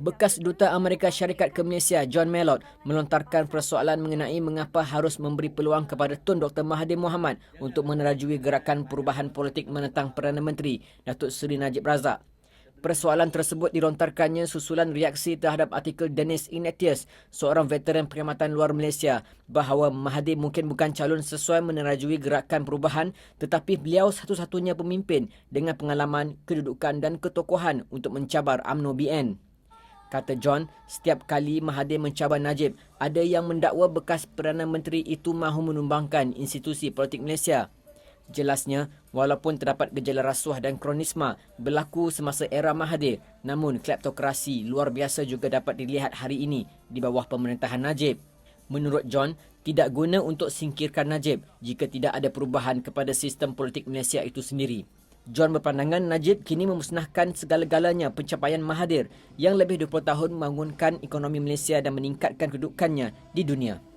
Bekas Duta Amerika Syarikat ke Malaysia, John Mellot, melontarkan persoalan mengenai mengapa harus memberi peluang kepada Tun Dr. Mahathir Mohamad untuk menerajui gerakan perubahan politik menentang Perdana Menteri Datuk Seri Najib Razak. Persoalan tersebut dilontarkannya susulan reaksi terhadap artikel Dennis Ignatius, seorang veteran perkhidmatan luar Malaysia, bahawa Mahathir mungkin bukan calon sesuai menerajui gerakan perubahan tetapi beliau satu-satunya pemimpin dengan pengalaman, kedudukan dan ketokohan untuk mencabar UMNO BN. Kata John, setiap kali Mahathir mencabar Najib, ada yang mendakwa bekas Perdana Menteri itu mahu menumbangkan institusi politik Malaysia. Jelasnya, walaupun terdapat gejala rasuah dan kronisma berlaku semasa era Mahathir, namun kleptokrasi luar biasa juga dapat dilihat hari ini di bawah pemerintahan Najib. Menurut John, tidak guna untuk singkirkan Najib jika tidak ada perubahan kepada sistem politik Malaysia itu sendiri. John berpandangan Najib kini memusnahkan segala-galanya pencapaian Mahathir yang lebih 20 tahun membangunkan ekonomi Malaysia dan meningkatkan kedudukannya di dunia.